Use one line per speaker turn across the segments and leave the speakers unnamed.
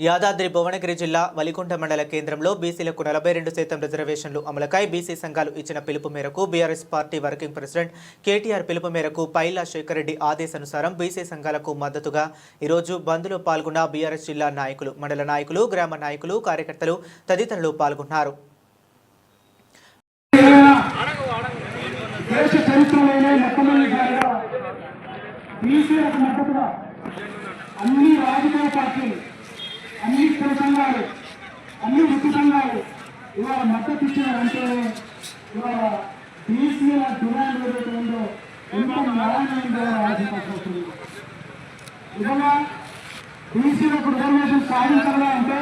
యాదాద్రి భువనగిరి జిల్లా వలికుంట మండల కేంద్రంలో బీసీలకు నలభై రెండు శాతం రిజర్వేషన్లు అమలుకై బీసీ సంఘాలు ఇచ్చిన పిలుపు మేరకు BRS party working president KTR పిలుపు మేరకు పైలా శేఖర్ రెడ్డి ఆదేశానుసారం బీసీ సంఘాలకు మద్దతుగా ఈరోజు బంద్లో పాల్గొన్న బీఆర్ఎస్ జిల్లా నాయకులు మండల నాయకులు గ్రామ నాయకులు కార్యకర్తలు తదితరులు పాల్గొన్నారు.
అన్ని రాజకీయ పార్టీలు సంఘాలు అన్ని వృత్తి సంఘాలు ఇవాళ మద్దతు ఇచ్చినారంటే ఇవాళ బీసీల డిమాండ్ ఏదైతే ఉందో నారాయణ న్యాయమైందో ఆశించాల్సి నిజంగా బీసీలకు రిజర్వేషన్ సాధించాలా అంటే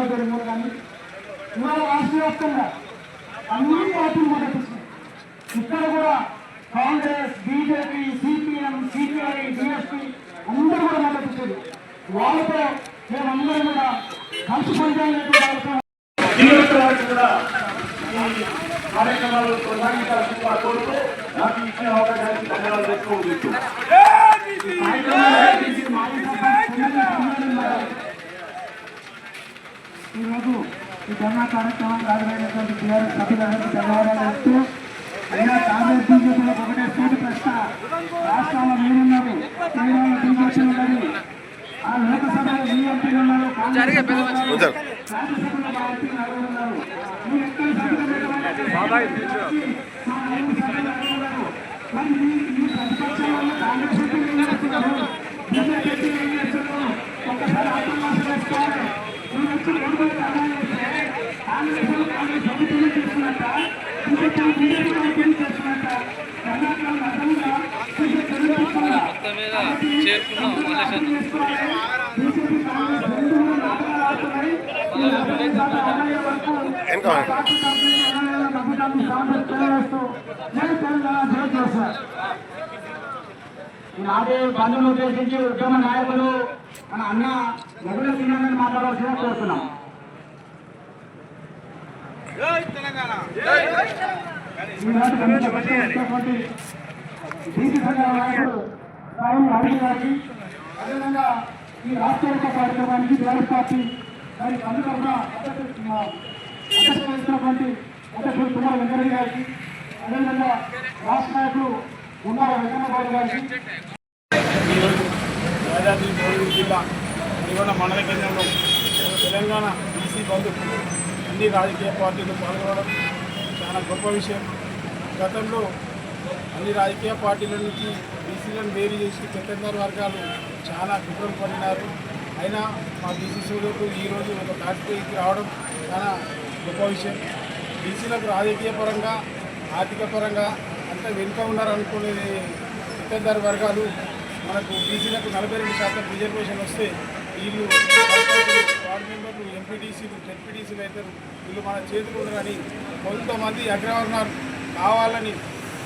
మాట్లాడే అవసరాలు జరిగినారు కానీ ఇవాళ రాష్ట్ర వ్యాప్తంగా అన్ని పార్టీలు మొదటిస్తున్నాయి ఇక్కడ కూడా Congress BJP CPM CPI BSP అందరూ కూడా మద్దతిచ్చారు వాళ్ళతో మేమందరం కూడా కలిసి పనిచేయాలనేటువంటి
కూడా కార్యక్రమాలు కొనసాగించాల్సింది కోరుతూ నాకు ఇచ్చిన అవకాశానికి ధన్యవాదాలు తెలుసుకోవచ్చు
ఈ కార్యక్రమం హాజరైనటువంటి టీఆర్ఎస్ సభ్యులందరికీ ధన్యవాదాలు చెప్తూ అయినా కాంగ్రెస్ బీజేపీలకు ఒకటే సీటు ప్రశ్న రాష్ట్రాల్లో మీరున్నారు కేంద్రంలో బీజేపీ ఉన్నది ఆ లోకసభలో మీ ఎంపీలు ఉన్నారు రాజ్యసభలో మా ఎంపీలు నలుగురు మీ ఎక్కడ సభ్యులు మరి మీ ప్రతిపక్షంలో కాంగ్రెస్ ఎంపీలు ఏం చేస్తున్నారు బీజేపీ ఎంపీలు ఏం చేస్తున్నారు ఒక్కసారి ఆత్మవిశ్వాసం వేసుకోవాలి మీరు వచ్చి రెండు వేల అరవై వస్తే కాంగ్రెస్ వాళ్ళు కాంగ్రెస్ ప్రభుత్వం చేస్తున్నట్ట బీజేపీ బీజేపీ ప్రభుత్వం చేస్తున్నట్ట కర్ణాటకలో అర్థంగా బీజేపీ తెలుసుకోవాలా
చేరుకున్నాం మలేషియా
బీజేపీ కాంగ్రెస్ రెండు కూడా నాటకాలు ఆడుతున్నాయి ఈ నలభై శాతం అమలయ్యే వరకు మా పార్టీ తరఫున ఎమ్మెల్యేల ప్రభుత్వాన్ని సాంబార్ తెలియజేస్తూ జై తెలంగాణ జై కేసీఆర్ ఈనాడే బంధువులు ఉద్దేశించి ఉద్యమ నాయకులు మన అన్న గడుల సింహాన్ని మాట్లాడాల్సిన కోరుతున్నాం బీసీ స్వయం గారికి అదేవిధంగా ఈ రాష్ట్ర కార్యక్రమానికి టీఆర్ఎస్ పార్టీ మరి అందుకన్నా అధ్యక్ష వహిస్తున్నటువంటి అధ్యక్షుడు తుమ్మల వెంకయ్య గారికి అదేవిధంగా రాష్ట్ర నాయకులు ఉన్నారు వెంకన్నబాబు గారికి.
యాదాద్రి భువనగిరి జిల్లా నల్గొండ మండల కేంద్రంలో తెలంగాణ బీసీ బంధుకు అన్ని రాజకీయ పార్టీలు పాల్గొనడం చాలా గొప్ప విషయం. గతంలో అన్ని రాజకీయ పార్టీల నుంచి బీసీలను వేరు చేసి పెద్దందర్ వర్గాలు చాలా కుట్రలు పడినారు. అయినా మా బీసీ సోదరులు ఈరోజు ఒక తాటిపైకి రావడం చాలా గొప్ప విషయం. బీసీలకు రాజకీయ పరంగా ఆర్థిక పరంగా అంతా వెనుక ఉన్నారనుకునేది ఇతర వర్గాలు మనకు బీసీలకు నలభై రెండు శాతం రిజర్వేషన్ వస్తే వీళ్ళు వార్డు మెంబర్లు ఎంపీటీసీలు జెడ్పీటీసీలు అవుతారు వీళ్ళు మన చేతులు ఉండరని కొంతమంది అగ్రవర్ణాలు కావాలని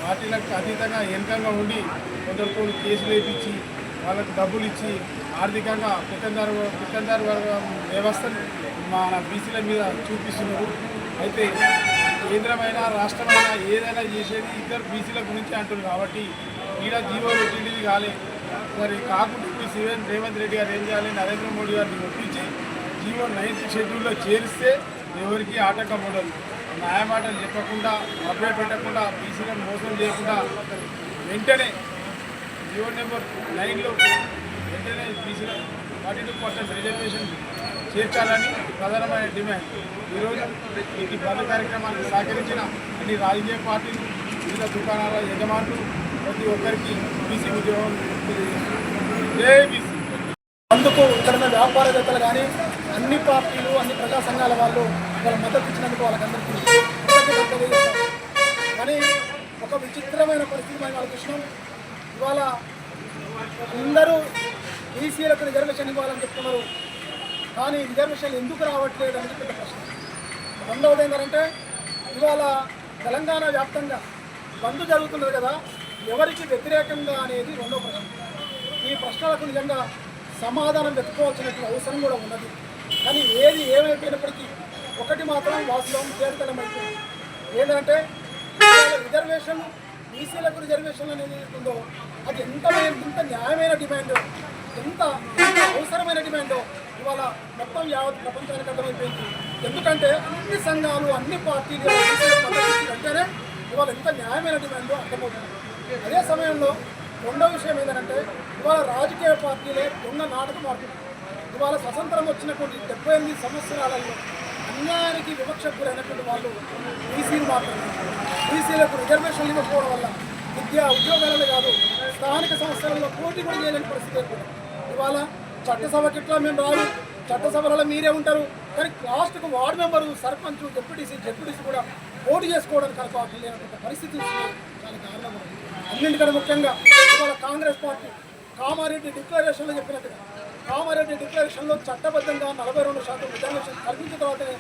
పార్టీలకు అతీతంగా ఎంకంగా ఉండి కొందరితో కేసులు వేయించి వాళ్ళకు డబ్బులు ఇచ్చి ఆర్థికంగా పెత్తందారు పెత్తందారు వర్గం వ్యవస్థను మన బీసీల మీద చూపిస్తున్నారు. అయితే కేంద్రమైన రాష్ట్రమైన ఏదైనా చేసేది ఇద్దరు బీసీల గురించి అంటున్నారు. కాబట్టి ఈడ జీవోలు పెట్టింది కాలే. మరి కాకుండా ఇప్పుడు రేవంత్ రెడ్డి గారు ఏం చేయాలి? నరేంద్ర మోడీ గారిని ఒప్పించి జీవో నైన్త్ షెడ్యూల్లో చేరిస్తే ఎవరికి ఆటంకం ఉండదు. న్యాయమాటలు చెప్పకుండా అభ్య పెట్టకుండా బీసీలను మోసం చేయకుండా వెంటనే జీవో నెంబర్ నైన్లో వెంటనే బీసీల ఫార్టీ టూ పర్సెంట్ రిజర్వేషన్ చేర్చాలని ప్రధానమైన డిమాండ్. ఈరోజు ఈ బంద్ కార్యక్రమానికి సహకరించిన అన్ని రాజకీయ పార్టీలు వివిధ దుకాణాల యజమానులు ప్రతి ఒక్కరికి బీసీ ఉద్యోగం
అందుకు ఇక్కడ ఉన్న వ్యాపారవేత్తలు కానీ అన్ని పార్టీలు అన్ని ప్రజా సంఘాల వాళ్ళు వాళ్ళ మద్దతు ఇచ్చినందుకు వాళ్ళకందరికీ కానీ ఒక విచిత్రమైన పరిస్థితి మనం వాళ్ళ చూసినాం ఇవాళ అందరూ బీసీలకు రిజర్వేషన్ ఇవ్వాలని చెప్తున్నారు. కానీ రిజర్వేషన్ ఎందుకు రావట్లేదు అనేది పెద్ద ప్రశ్న. రెండవది ఏంటంటే ఇవాళ తెలంగాణ వ్యాప్తంగా బంద్ జరుగుతున్నది కదా ఎవరికి వ్యతిరేకంగా అనేది రెండవ ప్రశ్న. ఈ ప్రశ్నలకు నిజంగా సమాధానం వెతుకోవాల్సినటువంటి అవసరం కూడా ఉన్నది.
కానీ ఏది ఏమైపోయినప్పటికీ ఒకటి మాత్రం వాస్తవం చేరుతనం అయిపోయింది. ఏంటంటే రిజర్వేషన్ బీసీలకు రిజర్వేషన్లు అనేది ఉందో అది ఎంత ఎంత న్యాయమైన డిమాండ్ ఎంత అవసరమైన డిమాండో ఇవాళ మొత్తం యావత్ ప్రపంచానికి అర్థమైపోయింది. ఎందుకంటే అన్ని సంఘాలు అన్ని పార్టీలు అంటేనే ఇవాళ ఎంత న్యాయమైన డిమాండో అర్థమవుతుంది. అదే సమయంలో రెండో విషయం ఏంటంటే ఇవాళ రాజకీయ పార్టీలే ఉన్న నాటకం ఆడుతుంది ఇవాళ స్వతంత్రం వచ్చినటువంటి డెబ్బై ఎనిమిది సంవత్సరాలలో అన్యాయానికి వివక్షకు గురైనటువంటి వాళ్ళు బీసీలు మాత్రమే. బీసీలకు రిజర్వేషన్లు ఇవ్వకపోవడం వల్ల విద్యా ఉద్యోగాలలో కాదు స్థానిక సంస్థలలో పోటీ కూడా చేయలేని పరిస్థితి ఏర్పడింది. ఇవాళ చట్టసభకి ఇట్లా మేము రాదు. చట్టసభలలో మీరే ఉంటారు. కానీ లాస్ట్కు వార్డు మెంబరు సర్పంచ్ డిప్యూటీసీ జెడ్పీటీసీ కూడా పోటీ చేసుకోవడానికి కనుక లేనటువంటి పరిస్థితి వస్తుంది. చాలా దారుణంగా అన్నింటికన్నా ముఖ్యంగా ఇవాళ కాంగ్రెస్ పార్టీ కామారెడ్డి డిక్లరేషన్లో చెప్పినట్టుగా కామారెడ్డి డిక్లరేషన్లో చట్టబద్ధంగా నలభై రెండు శాతం రిజర్వేషన్ కల్పించిన తర్వాతనే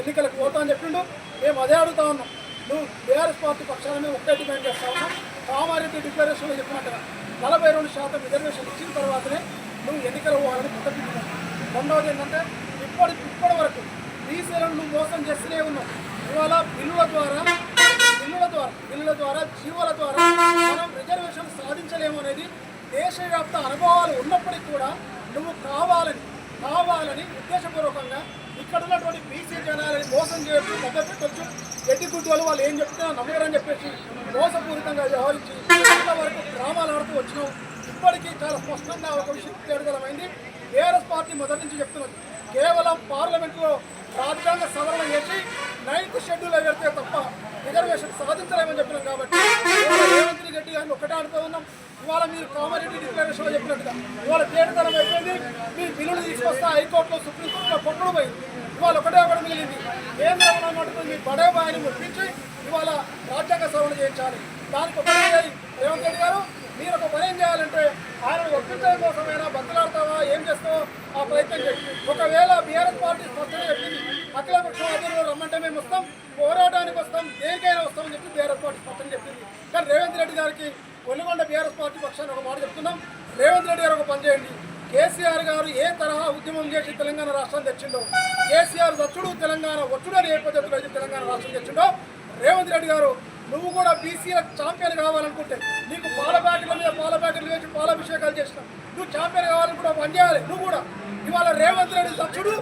ఎన్నికలకు పోతా అని చెప్పిండు. మేము అదే అడుగుతా ఉన్నాం. నువ్వు బీఆర్ఎస్ పార్టీ పక్షాన మేము ఒకటే డిమాండ్ చేస్తా ఉన్నాం. కామారెడ్డి డిక్లరేషన్లో చెప్పినట్టుగా నలభై రెండు శాతం రిజర్వేషన్ ఇచ్చిన తర్వాతనే నువ్వు ఎన్నికలు పోవాలని ప్రకటించినావు రెండవది ఏంటంటే ఇప్పటి ఇప్పటి వరకు బీసీలను నువ్వు మోసం చేస్తూనే ఉన్నావు. ఇవాళ బిల్లుల ద్వారా బిల్లుల ద్వారా బిల్లుల ద్వారా జీవోల ద్వారా మనం రిజర్వేషన్ సాధించలేము అనేది దేశవ్యాప్త అనుభవాలు ఉన్నప్పటికీ కూడా నువ్వు కావాలని కావాలని ఉద్దేశపూర్వకంగా ఇక్కడ ఉన్నటువంటి బీసీ జనాలని మోసం చేయొచ్చు మొదలు పెట్టొచ్చు ఎడ్డి గుడ్డు వాళ్ళు ఏం చెప్తున్నా నమ్మగారని చెప్పేసి మోసపూరితంగా వ్యవహరించి ఇంతవరకు డ్రామాలు ఆడుతూ వచ్చినాం. ఇప్పటికీ చాలా స్పష్టంగా ఒక విషయం తేడగలమైంది టీఆర్ఎస్ పార్టీ మొదటి నుంచి చెప్తున్నది. కేవలం పార్లమెంట్లో రాజ్యాంగ సవరణ చేసి నైన్త్ షెడ్యూల్ ఎగిరితే తప్ప రిజర్వేషన్ సాధించలేమని చెప్పినాం కాబట్టి మేము ఒకటే ఆడుతూ ఉన్నాం. ఇవాళ మీరు కామారెడ్డి డిక్లరేషన్లో చెప్పినట్టుగా ఇవాళ తేడతనం అయిపోయింది. మీ బిల్లులు తీసుకొస్తే హైకోర్టులో సుప్రీంకోర్టులో పొట్టుడు పోయింది. ఇవాళ ఒకటే ఒకటి మిగిలింది. ఏం మటుకు మీ బడే బాయిని ముప్పించి ఇవాళ రాజ్యాంగ సవరణ చేయించాలి. దానికి ఒకటే రేవంత్ రెడ్డి గారు మీరు ఒక పని ఏం చేయాలంటే ఆయన ఒప్పించడం కోసమైనా బతులాడతావా ఏం చేస్తావో? ఆ ప్రయత్నం చేయండి ఒకవేళ బీఆర్ఎస్ పార్టీ స్పష్టంగా చెప్పింది అఖిలపక్షం ఆధ్వర్యంలో రమ్మంటే మేము వస్తాం పోరాటానికి వస్తాం దేనికైనా వస్తామని చెప్పి బీఆర్ఎస్ పార్టీ స్పష్టంగా చెప్పింది. కానీ రేవంత్ రెడ్డి గారికి ఒల్లుగొండ బీఆర్ఎస్ పార్టీ పక్షాన్ని ఒక మాట చెప్తున్నాం. రేవంత్ రెడ్డి గారు ఒక పని చేయండి. కేసీఆర్ గారు ఏ తరహా ఉద్యమం చేసి తెలంగాణ రాష్ట్రం తెచ్చిండో కేసీఆర్ దచ్చుడు తెలంగాణ వచ్చుడు అని ఏ పద్ధతిలో అయితే తెలంగాణ రాష్ట్రం తెచ్చిండో రేవంత్ రెడ్డి గారు నువ్వు కూడా బీసీల ఛాంపియన్ కావాలనుకుంటే నీకు పాల ప్యాకెట్ల మీద పాల ప్యాకెట్లు వేసి పాలాభిషేకాలు చేసిన. నువ్వు ఛాంపియన్ కావాలనుకుంటే పని చేయాలి. నువ్వు కూడా. ఇవాళ రేవంత్ రెడ్డి సచ్చుడు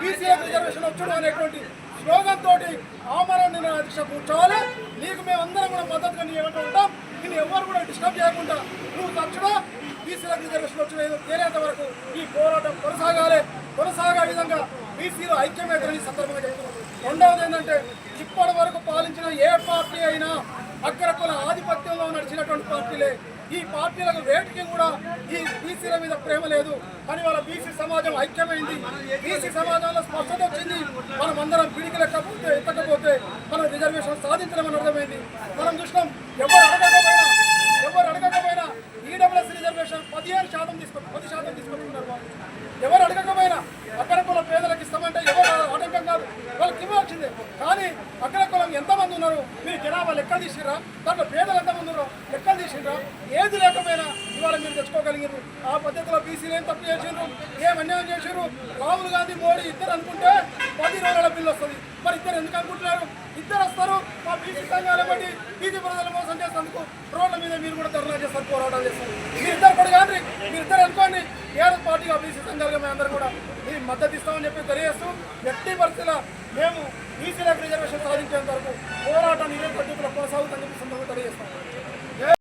బీసీఎఫ్ రిజర్వేషన్ వచ్చుడు అనేటువంటి స్లోగన్ తోటి ఆమరణ దీక్ష కూర్చోవాలి నీకు మేమందరం కూడా మద్దతుగా నీ ఏమంటూ ఉంటాం. నేను ఎవరు కూడా డిస్టర్బ్ చేయకుండా నువ్వు తచ్చుడా బీసీలకు రిజర్వేషన్ వచ్చిన ఏదో తేలేంత వరకు ఈ పోరాటం కొనసాగాలి. కొనసాగే విధంగా బీసీలు ఐక్యమేతని సందర్భంగా చెప్తున్నాను రెండవది ఏంటంటే ఇప్పటి వరకు పాలించిన ఏ పార్టీ అయినా అగ్రకుల ఆధిపత్యంలో నడిచినటువంటి పార్టీలే. ఈ పార్టీలకు వేటికి కూడా ఈ బీసీల మీద ప్రేమ లేదు. కానీ వాళ్ళ బీసీ సమాజం ఐక్యమైంది. బీసీ సమాజంలో స్పష్టత వచ్చింది. మనం అందరం పిడికి లెక్కపోతే ఎత్తకపోతే మనం రిజర్వేషన్ సాధించడం అని అర్థమైంది మనం చూసినాం ఎవరు అడగకపోయినా ఎవరు అడగకపోయినా ఈడబ్ల్యూఎస్ రిజర్వేషన్ పదిహేను శాతం తీసుకుంటారు పది శాతం తీసుకుంటున్నారు వాళ్ళు ఎవరు అడగకపోయినా అక్కడ కులం పేదలకు ఇస్తామంటే ఎవరు ఆటంకం కాదు వాళ్ళకి ఇవ్వాల్సిందే కానీ అక్కడ కులం ఉన్నారు. మీరు జనాభా లెక్కలు తీసిరా దాంట్లో పేదలు ఎంతమంది లెక్కలు తీసిరా ఏది లేకపోయినా ఇవాళ మీరు తెచ్చుకోగలిగారు ఆ పద్ధతిలో బీసీలు ఏం తప్పు చేసిండ్రు ఏం అన్యాయం చేసిండ్రు రాహుల్ గాంధీ మోడీ ఇద్దరు అనుకుంటే పది రోజుల బిల్లు వస్తుంది. మరి ఇద్దరు ఎందుకు అనుకుంటున్నారు? ఇద్దరు వస్తారు. మా బీసీ సంఘాలు బట్టి బీసీ ప్రజలు మోసం చేసేందుకు రోడ్ల మీద మీరు కూడా ధర్నా చేస్తారు పోరాటాలు చేస్తారు. మీరు ఇద్దరు కూడా కానీ మీరు ఇద్దరు అనుకోండి. టీఆర్ఎస్ పార్టీగా బీసీ సంఘాలుగా మేము కూడా మీ మద్దతు ఇస్తామని చెప్పి తెలియజేస్తూ ఎట్టి పరిస్థితుల మేము బీసీలకు రిజర్వేషన్ సాధించేంత వరకు పోరాటం ఇదే పద్ధతిలో